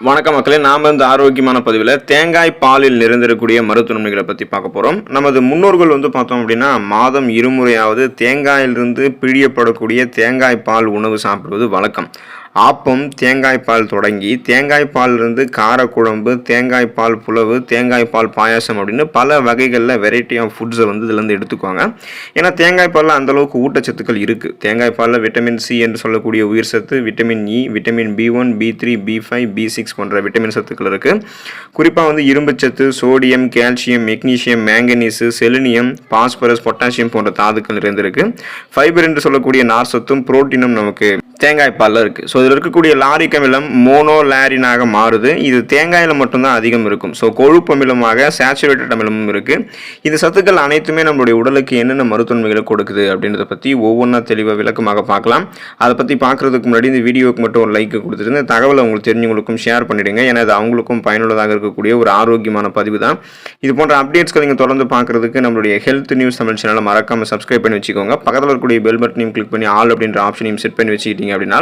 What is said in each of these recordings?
வணக்கம் மக்களே நாம் இந்த ஆரோக்கியமான பதிவில் தேங்காய் பாலில் நிறைந்திருக்கக்கூடிய மருத்துவ நன்மைகளை பற்றி பார்க்க போகிறோம் நமது முன்னோர்கள் வந்து பார்த்தோம் அப்படின்னா மாதம் இருமுறையாவது தேங்காயிலிருந்து பிழியப்படக்கூடிய தேங்காய் பால் உணவு சாப்பிடுவது வழக்கம். ஆப்பம் தேங்காய் பால் தொடங்கி தேங்காய் பால்லிருந்து காரக்குழம்பு தேங்காய் பால் புலவு தேங்காய் பால் பாயாசம் அப்படின்னு பல வகைகளில் வெரைட்டி ஆஃப் ஃபுட்ஸை வந்து இதுலேருந்து எடுத்துக்குவாங்க. ஏன்னா தேங்காய் பாலில் அந்தளவுக்கு ஊட்டச்சத்துக்கள் இருக்குது தேங்காய் பாலில் விட்டமின் சி என்று சொல்லக்கூடிய உயிர் சத்து vitamin E vitamin B one B three B five B six போன்ற விட்டமின் சத்துக்கள் இருக்குது குறிப்பாக வந்து இரும்புச்சத்து sodium calcium magnesium manganese selenium phosphorus potassium போன்ற தாதுக்கள் இருந்திருக்கு ஃபைபர் என்று சொல்லக்கூடிய நார் சத்தும் புரோட்டீனும் நமக்கு தேங்காய் பாலில் இருக்குது ஸோ இதில் இருக்கக்கூடிய லாரிக் அமிலம் மோனோ லாரினாக மாறுது. இது தேங்காயில் மட்டும்தான் அதிகம் இருக்கும். ஸோ கொழுப்பு அமிலமாக சேச்சுரேட்டட் அமிலமும் இருக்குது இந்த சத்துக்கள் அனைத்துமே நம்மளுடைய உடலுக்கு என்னென்ன மருத்துவன்மைகளை கொடுக்குது அப்படின்றத பற்றி ஒவ்வொன்றா தெளிவாக விளக்கமாக பார்க்கலாம். அதை பற்றி பார்க்குறதுக்கு முன்னாடி இந்த வீடியோவுக்கு மட்டும் ஒரு லைக் கொடுத்துட்டு இந்த தகவலை உங்களுக்கு தெரிஞ்சவங்களுக்கும் ஷேர் பண்ணிவிடுங்க ஏன்னா அது அவங்களுக்கும் பயனுள்ளதாக இருக்கக்கூடிய ஒரு ஆரோக்கியமான பதிவு தான். இது போன்ற அப்டேட்ஸ்களை நீங்கள் தொடர்ந்து பார்க்குறதுக்கு நம்மளுடைய ஹெல்த் நியூஸ் தமிழ் சேனலை மறக்காமல் சப்ஸ்கிரைப் பண்ணி வச்சுக்கோங்க. பக்கத்தில் இருக்கக்கூடிய பெல் பட்டனையும் கிளிக் பண்ணி ஆல் அப்படின்ற ஆப்ஷனையும் செட் பண்ணி வச்சுக்கிட்டீங்க அப்படின்னா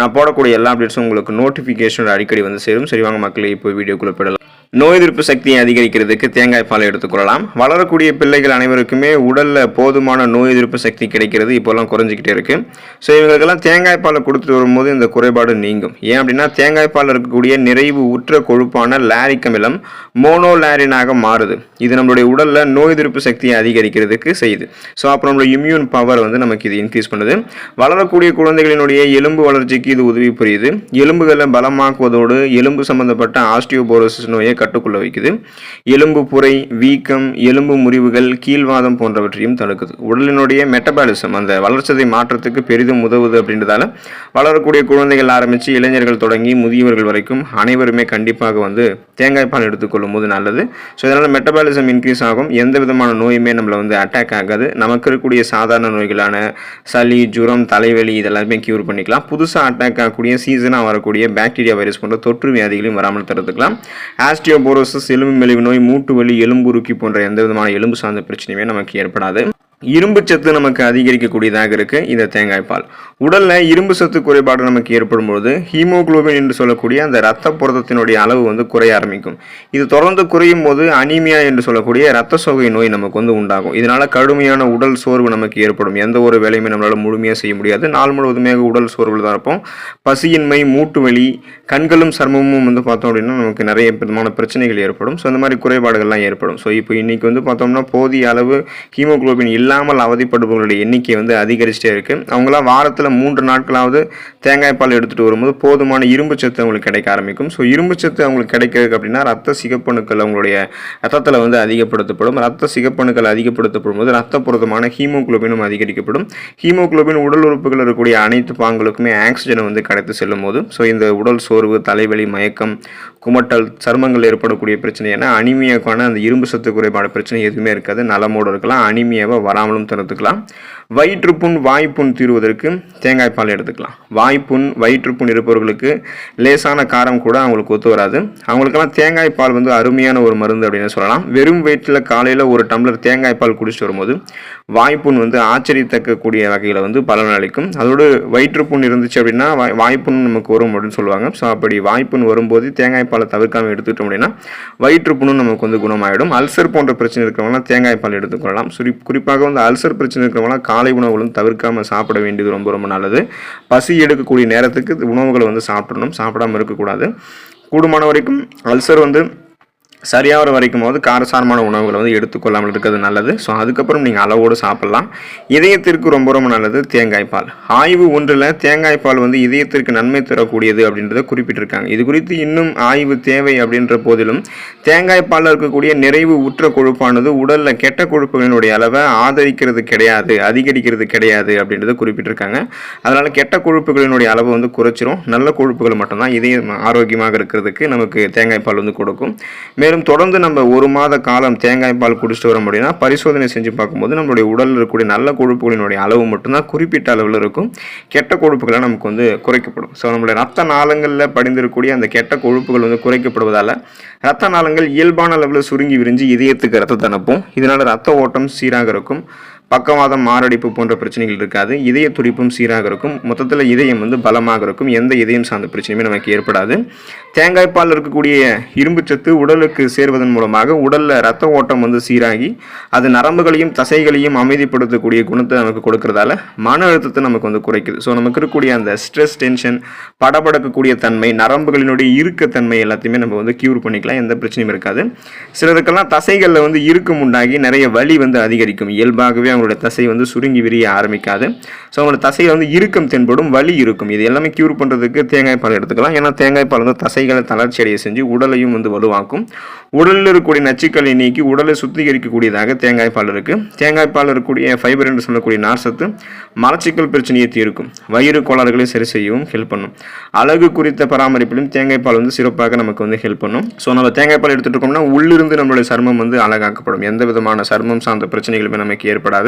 நான் போடக்கூடிய எல்லா அப்டேட்ஸும் உங்களுக்கு நோட்டிஃபிகேஷன் அடிக்கடி வந்து சேரும். சரி வாங்க மக்களே இப்போ வீடியோக்குள்ளே போயிடலாம். நோய் எதிர்ப்பு சக்தியை அதிகரிக்கிறதுக்கு தேங்காய் பாலை எடுத்துக்கொள்ளலாம் வளரக்கூடிய பிள்ளைகள் அனைவருக்குமே உடலில் போதுமான நோய் எதிர்ப்பு சக்தி கிடைக்கிறது. இப்போல்லாம் குறைஞ்சிக்கிட்டே இருக்குது ஸோ இவங்களுக்கெல்லாம் தேங்காய் பாலை கொடுத்துட்டு வரும்போது இந்த குறைபாடு நீங்கும். ஏன் அப்படின்னா தேங்காய் பால் இருக்கக்கூடிய நிறைவு உற்ற கொழுப்பான லாரிக் அமிலம் மோனோலாரினாக மாறுது. இது நம்மளுடைய உடலில் நோய் எதிர்ப்பு சக்தியை அதிகரிக்கிறதுக்கு செய்யுது. ஸோ அப்புறம் நம்மளுடைய இம்யூன் பவர் வந்து நமக்கு இது இன்க்ரீஸ் பண்ணுது. வளரக்கூடிய குழந்தைகளினுடைய எலும்பு வளர்ச்சிக்கு இது உதவி புரியுது. எலும்புகளை பலமாக்குவதோடு எலும்பு சம்பந்தப்பட்ட ஆஸ்டியோபோரோசிஸ் நோயை கட்டுக்குள்ள வைக்குது. எலும்பு புரை வீக்கம் எலும்பு முறிவுகள் கீழ்வாதம் போன்றவற்றையும் தடுக்குது. உடலினுடைய மெட்டபாலிசம் அந்த வளர்ச்சதை மாற்றத்துக்கு பெரிதும் உதவுது அப்படின்றதால வளரக்கூடிய குழந்தைகள் ஆரம்பித்து இளைஞர்கள் தொடங்கி முதியவர்கள் வரைக்கும் அனைவருமே கண்டிப்பாக வந்து தேங்காய் பால் எடுத்துக்கொள்ளும் போது நல்லது. ஸோ இதனால் மெட்டபாலிசம் இன்க்ரீஸ் ஆகும். எந்த விதமான நோயுமே நம்மளை வந்து அட்டாக் ஆகாது. நமக்கு இருக்கக்கூடிய சாதாரண நோய்களான சளி ஜுரம் தலைவலி இதெல்லாமே க்யூர் பண்ணிக்கலாம். புதுசாக அட்டாக் ஆகக்கூடிய சீசனாக வரக்கூடிய பாக்டீரியா வைரஸ் போன்ற தொற்று வியாதிகளையும் வராமல் தடுத்துக்கலாம். ஆஸ்டியோபோரோசஸ் எலும்பு மெலிவு நோய் மூட்டு வலி எலும்புருக்கி போன்ற எந்த விதமான எலும்பு சார்ந்த பிரச்சனையுமே நமக்கு ஏற்படாது. இரும்பு சத்து நமக்கு அதிகரிக்கக்கூடியதாக இருக்கு. இந்த தேங்காய் பால். உடல்ல இரும்பு சத்து குறைபாடு நமக்கு ஏற்படும் பொழுது ஹீமோகுளோபின் என்று சொல்லக்கூடிய அந்த ரத்த புரதத்தினுடைய அளவு வந்து குறைய ஆரம்பிக்கும். இது தொடர்ந்து குறையும் போது அனீமியா என்று சொல்லக்கூடிய ரத்த சோகை நோய் நமக்கு வந்து உண்டாகும். இதனால கடுமையான உடல் சோர்வு நமக்கு ஏற்படும். எந்த ஒரு வேலையுமே நம்மளால முழுமையாக செய்ய முடியாது. நாள் முழுவதுமே உடல் சோர்வில் தான் இருப்போம். பசியின்மை மூட்டு வலி கண்களும் சர்மமும் வந்து பார்த்தோம் அப்படின்னா நமக்கு நிறைய விதமான பிரச்சனைகள் ஏற்படும். ஸோ இந்த மாதிரி குறைபாடுகள்லாம் ஏற்படும். ஸோ இப்போ இன்னைக்கு வந்து பார்த்தோம்னா போதிய அளவு ஹீமோகுளோபின் இல்லாமல் அவதிப்படுபவர்களுடைய எண்ணிக்கை வந்து அதிகரிச்சிட்டே இருக்குது அவங்களாம் வாரத்தில் மூன்று நாட்களாவது தேங்காய் பால் எடுத்துகிட்டு வரும்போது போதுமான இரும்பு சத்து அவங்களுக்கு கிடைக்க ஆரம்பிக்கும். ஸோ இரும்பு சத்து அவங்களுக்கு கிடைக்கிறதுக்கு அப்படின்னா ரத்த சிகப்பணுக்கள் அவங்களுடைய ரத்தத்தில் வந்து அதிகப்படுத்தப்படும். ரத்த சிகப்பணுக்கள் அதிகப்படுத்தப்படும் போது ரத்த ஹீமோக்ளோபினும் ஹீமோகுளோபினும் அதிகரிக்கப்படும். ஹீமோகுளோபின் உடல் உறுப்புகள் இருக்கக்கூடிய அனைத்து பாங்களுக்குமே ஆக்சிஜனை வந்து கிடைத்து செல்லும் போது ஸோ இந்த உடல் சோர்வு தலைவலி மயக்கம் குமட்டல் சருமங்கள் ஏற்படக்கூடிய பிரச்சனை ஏன்னா அனிமியாக்கான அந்த இரும்பு சத்து குறைபாடு பிரச்சனை எதுவுமே இருக்காது. நலமோடு இருக்கலாம். அனிமியாவை வராமலும் தடுத்துக்கலாம். வயிற்றுப்புண் வாய்ப்புண் தீர்வதற்கு தேங்காய் பால் எடுத்துக்கலாம். வாய்ப்புண் வயிற்றுப்புண் இருப்பவர்களுக்கு லேசான காரம் கூட அவங்களுக்கு ஒத்து வராது. அவங்களுக்கெல்லாம் தேங்காய் பால் வந்து அருமையான ஒரு மருந்து அப்படின்னு சொல்லலாம். வெறும் வயிற்றில் காலையில் ஒரு டம்ளர் தேங்காய் பால் குடிச்சிட்டு வரும்போது வாய்ப்புண் வந்து ஆச்சரியத்தக்கக்கூடிய வகையில் வந்து பலன் அளிக்கும். அதோடு வயிற்றுப்புண் இருந்துச்சு அப்படின்னா வாய் வாய்ப்புண் நமக்கு வரும் அப்படின்னு சொல்லுவாங்க. ஸோ அப்படி வாய்ப்புண் வரும்போது தேங்காய் பாலை தவிர்க்காமல் எடுத்துக்கிட்டோம் அப்படின்னா வயிற்றுப்புண்ணும் நமக்கு வந்து குணமாயிடும். அல்சர் போன்ற பிரச்சனை இருக்கிறவங்களாம் தேங்காய் பால் எடுத்துக்கொள்ளலாம். சுரி குறிப்பாக வந்து அல்சர் பிரச்சனை இருக்கிறவங்களாம் காலை உணவுகளும் தவிர்க்காமல் சாப்பிட வேண்டியது ரொம்ப ரொம்ப நல்லது. பசி எடுக்கக்கூடிய நேரத்துக்கு உணவுகளை வந்து சாப்பிடணும். சாப்பிடாம இருக்கக்கூடாது. கூடுமான வரைக்கும் அல்சர் வந்து சரியாகிற வரைக்கும் போது காரசாரமான உணவுகளை வந்து எடுத்துக்கொள்ளாமல் இருக்கிறது நல்லது. ஸோ அதுக்கப்புறம் நீங்கள் அளவோடு சாப்பிட்லாம். இதயத்திற்கு ரொம்ப ரொம்ப நல்லது தேங்காய் பால். ஆய்வு ஒன்றில் தேங்காய் பால் வந்து இதயத்திற்கு நன்மை தரக்கூடியது அப்படின்றத குறிப்பிட்டிருக்காங்க. இது குறித்து இன்னும் ஆய்வு தேவை அப்படின்ற போதிலும் தேங்காய் பாலில் இருக்கக்கூடிய நிறைவு உற்ற கொழுப்பானது உடலில் கெட்ட கொழுப்புகளினுடைய அளவை ஆதரிக்கிறது கிடையாது அதிகரிக்கிறது கிடையாது அப்படின்றத குறிப்பிட்டிருக்காங்க. அதனால் கெட்ட கொழுப்புகளினுடைய அளவு வந்து குறைச்சிரும். நல்ல கொழுப்புகள் மட்டும்தான் இதயம் ஆரோக்கியமாக இருக்கிறதுக்கு நமக்கு தேங்காய் பால் வந்து கொடுக்கும். மேலும் தொடர்ந்து நம்ம ஒரு மாத காலம் தேங்காய் பால் குடிச்சிட்டு வர முடியும்னா பரிசோதனை செஞ்சு பார்க்கும்போது நம்மளுடைய உடலில் இருக்கக்கூடிய நல்ல கொழுப்புகளினுடைய அளவு மட்டும்தான் குறிப்பிட்ட அளவில் இருக்கும். கெட்ட கொழுப்புகளை நமக்கு வந்து குறைக்கப்படும். ஸோ நம்மளுடைய ரத்த நாளங்களில் படிந்திருக்கக்கூடிய அந்த கெட்ட கொழுப்புகள் வந்து குறைக்கப்படுவதால் ரத்த நாளங்கள் இயல்பான அளவில் சுருங்கி விரிஞ்சு இதயத்துக்கு ரத்தத்தை அனுப்பும். இதனால் ரத்த ஓட்டம் சீராக இருக்கும். பக்கவாதம் மாரடைப்பு போன்ற பிரச்சனைகள் இருக்காது. இதய துடிப்பும் சீராக இருக்கும். மொத்தத்தில் இதயம் வந்து பலமாக இருக்கும். எந்த இதயம் சார்ந்த பிரச்சனையுமே நமக்கு ஏற்படாது. தேங்காய்ப்பால் இருக்கக்கூடிய இரும்புச்சத்து உடலுக்கு சேர்வதன் மூலமாக உடலில் ரத்த ஓட்டம் வந்து சீராகி அது நரம்புகளையும் தசைகளையும் அமைதிப்படுத்தக்கூடிய குணத்தை நமக்கு கொடுக்கறதால மன அழுத்தத்தை நமக்கு வந்து குறைக்குது. ஸோ நமக்கு இருக்கக்கூடிய அந்த ஸ்ட்ரெஸ் டென்ஷன் படபடக்கக்கூடிய தன்மை நரம்புகளினுடைய இறுக்கத்தன்மை எல்லாத்தையுமே நம்ம வந்து க்யூர் பண்ணிக்கலாம். எந்த பிரச்சனையும் இருக்காது. சிலருக்கெல்லாம் தசைகளில் வந்து இறுக்கம் உண்டாகி நிறைய வலி வந்து அதிகரிக்கும். இயல்பாகவே அவங்களோட தசை வந்து சுருங்கி விரிய ஆரம்பிக்காது. ஸோ அவங்களோட தசையில் வந்து இறுக்கம் தென்படும் வலி இருக்கும். இது எல்லாமே க்யூர் பண்ணுறதுக்கு தேங்காய் பால் எடுத்துக்கலாம். ஏன்னா தேங்காய் பால் வந்து தசைகளை தளர்ச்சி அடைய செஞ்சு உடலையும் வந்து வலுவாக்கும். உடலில் இருக்கக்கூடிய நச்சுக்களை நீக்கி உடலை சுத்திகரிக்கக்கூடியதாக தேங்காய் பால் இருக்குது தேங்காய் பால் இருக்கக்கூடிய ஃபைபர் என்று சொல்லக்கூடிய நார்சத்து மலச்சிக்கல் பிரச்சனையை தீர்க்கும். வயிறு கோளாறுகளை சரி செய்யவும் ஹெல்ப் பண்ணும். அழகு குறித்த பராமரிப்பிலும் தேங்காய் பால் வந்து சிறப்பாக நமக்கு வந்து ஹெல்ப் பண்ணும். ஸோ நம்ம தேங்காய் பால் எடுத்துகிட்டு இருக்கோம்னா உள்ளிருந்து நம்மளுடைய சருமம் வந்து அழகாக்கப்படும். எந்த விதமான சருமம் சார்ந்த பிரச்சனைகளுமே நமக்கு ஏற்படாது.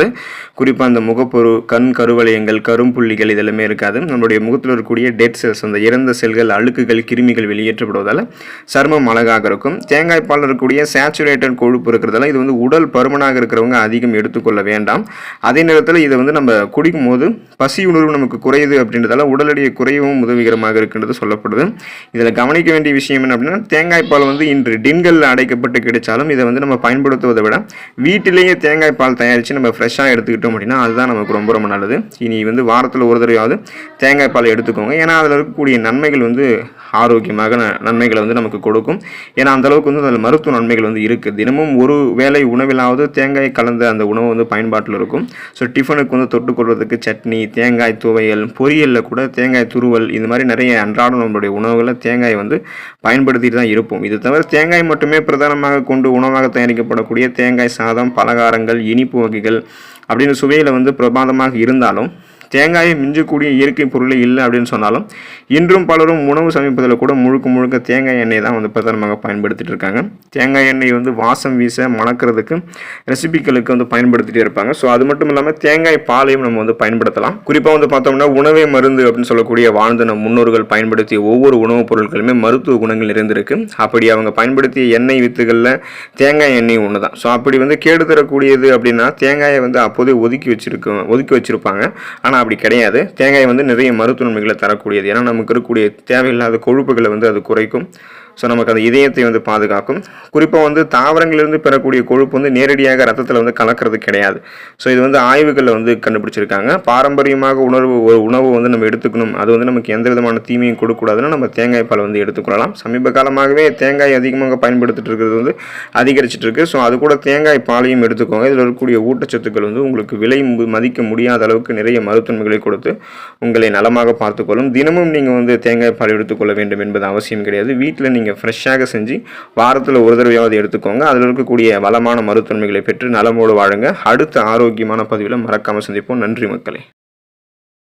குறிப்பாக அந்த முகப்பொரு கண் கருவளையங்கள் கரும்புள்ளிகள் இதெல்லாமே இருக்காது. நம்மளுடைய முகத்தில் இருக்கக்கூடிய டெட் செல்ஸ் அந்த இறந்த செல்கள் அழுக்குகள் கிருமிகள் வெளியேற்றப்படுவதால் சருமம் அழகாக இருக்கும். தேங்காய் பால் இருக்கக்கூடிய சேச்சுரேட்டட் கொழுப்பு இருக்கிறதால இது வந்து உடல் பருமனாக இருக்கிறவங்க அதிகம் எடுத்துக்கொள்ள வேண்டாம். அதே நேரத்தில் இதை வந்து நம்ம குடிக்கும் போது பசி உணர்வு நமக்கு குறையுது அப்படின்றதால உடல் எடையை குறையவும் உதவிகரமாக இருக்கின்றது சொல்லப்படுது. இதில் கவனிக்க வேண்டிய விஷயம் என்ன அப்படின்னா தேங்காய் பால் வந்து இன்று டின்களில் அடைக்கப்பட்டு கிடைச்சாலும் இதை வந்து நம்ம பயன்படுத்துவதை விட வீட்டிலேயே தேங்காய் பால் தயாரித்து நம்ம ஃப்ரெஷ்ஷாக எடுத்துக்கிட்டோம் அப்படின்னா அதுதான் நமக்கு ரொம்ப ரொம்ப நல்லது. இனி வந்து வாரத்தில் ஒரு தடவையாவது தேங்காய் பால் எடுத்துக்கோங்க. ஏன்னா அதில் இருக்கக்கூடிய நன்மைகள் வந்து ஆரோக்கியமாக ந- நன்மைகளை வந்து நமக்கு கொடுக்கும். ஏன்னா அந்த அளவுக்கு வந்து அதில் மருத்துவ நன்மைகள் வந்து இருக்குது தினமும் ஒரு வேளை உணவிலாவது தேங்காய் கலந்த அந்த உணவு வந்து பயன்பாட்டில் இருக்கும். ஸோ டிஃபனுக்கு வந்து தொட்டுக்கொள்வதற்கு சட்னி தேங்காய் துவையல் பொரியலில் கூட தேங்காய் துருவல் இந்த மாதிரி நிறைய அன்றாடம் நம்மளுடைய உணவுகளில் தேங்காய் வந்து பயன்படுத்திட்டு தான் இருப்போம். இது தவிர தேங்காய் மட்டுமே பிரதானமாக கொண்டு உணவாக தயாரிக்கப்படக்கூடிய தேங்காய் சாதம் பலகாரங்கள் இனிப்பு வகைகள் அப்படின்னு சுவையில் வந்து பிரமாதமாக இருந்தாலும் தேங்காயை மிஞ்சக்கூடிய இயற்கை பொருளே இல்லை அப்படின்னு சொன்னாலும் இன்றும் பலரும் உணவு சமைப்பதில் கூட முழுக்க முழுக்க தேங்காய் எண்ணெய் தான் வந்து பிரதானமாக பயன்படுத்திட்டு இருக்காங்க. தேங்காய் எண்ணெய் வந்து வாசம் வீச மணக்கிறதுக்கு ரெசிபிகளுக்கு வந்து பயன்படுத்திகிட்டே இருப்பாங்க. ஸோ அது மட்டும் இல்லாமல் தேங்காய் பாலையும் நம்ம வந்து பயன்படுத்தலாம். குறிப்பாக வந்து பார்த்தோம்னா உணவே மருந்து அப்படின்னு சொல்லக்கூடிய வாழ்ந்த நம் முன்னோர்கள் பயன்படுத்திய ஒவ்வொரு உணவுப் பொருட்களுமே மருத்துவ குணங்கள் நிறைந்திருக்கு. அப்படி அவங்க பயன்படுத்திய எண்ணெய் வித்துகளில் தேங்காய் எண்ணெய் ஒன்று தான். ஸோ அப்படி வந்து கேடு தரக்கூடியது அப்படின்னா தேங்காயை வந்து அப்போதே ஒதுக்கி வச்சிருக்க ஒதுக்கி வச்சிருப்பாங்க. ஆனால் அப்படி கிடையாது. தேங்காய் வந்து நிறைய மருத்துவ நன்மைகளை தரக்கூடியது. ஏன்னா நமக்கு இருக்கக்கூடிய தேவையில்லாத கொழுப்புகளை வந்து அது குறைக்கும். ஸோ நமக்கு அந்த இதயத்தை வந்து பாதுகாக்கும். குறிப்பாக வந்து தாவரங்களிலிருந்து பெறக்கூடிய கொழுப்பு வந்து நேரடியாக ரத்தத்தில் வந்து கலக்கிறது கிடையாது. ஸோ இது வந்து ஆய்வுகளில் வந்து கண்டுபிடிச்சிருக்காங்க. பாரம்பரியமாக உணர்வு ஒரு உணவு வந்து நம்ம எடுத்துக்கணும். அது வந்து நமக்கு எந்த விதமான தீமையும் கொடுக்கக்கூடாதுன்னா நம்ம தேங்காய் பால் வந்து எடுத்துக்கொள்ளலாம். சமீப காலமாகவே தேங்காய் அதிகமாக பயன்படுத்திட்டு இருக்கிறது வந்து அதிகரிச்சிட்டு இருக்கு ஸோ அது கூட தேங்காய் பாலையும் எடுத்துக்கோங்க. இதில் இருக்கக்கூடிய ஊட்டச்சத்துக்கள் வந்து உங்களுக்கு விலை மதிக்க முடியாத அளவுக்கு நிறைய மருத்துவங்களை கொடுத்து உங்களை நலமாக பார்த்துக்கொள்ளும். தினமும் நீங்கள் வந்து தேங்காய் பால் எடுத்துக்கொள்ள வேண்டும் என்பது அவசியம் கிடையாது. வீட்டில் நீங்கள் ஃப்ரெஷ்ஷாக செஞ்சு வாரத்தில் ஒரு தடவையாவது எடுத்துக்கோங்க. அதில் இருக்கக்கூடிய வளமான மருத்துவமைகளை பெற்று நலமோடு வாழுங்க. அடுத்த ஆரோக்கியமான பதிவில் மறக்காமல் சந்திப்போம். நன்றி மக்களே.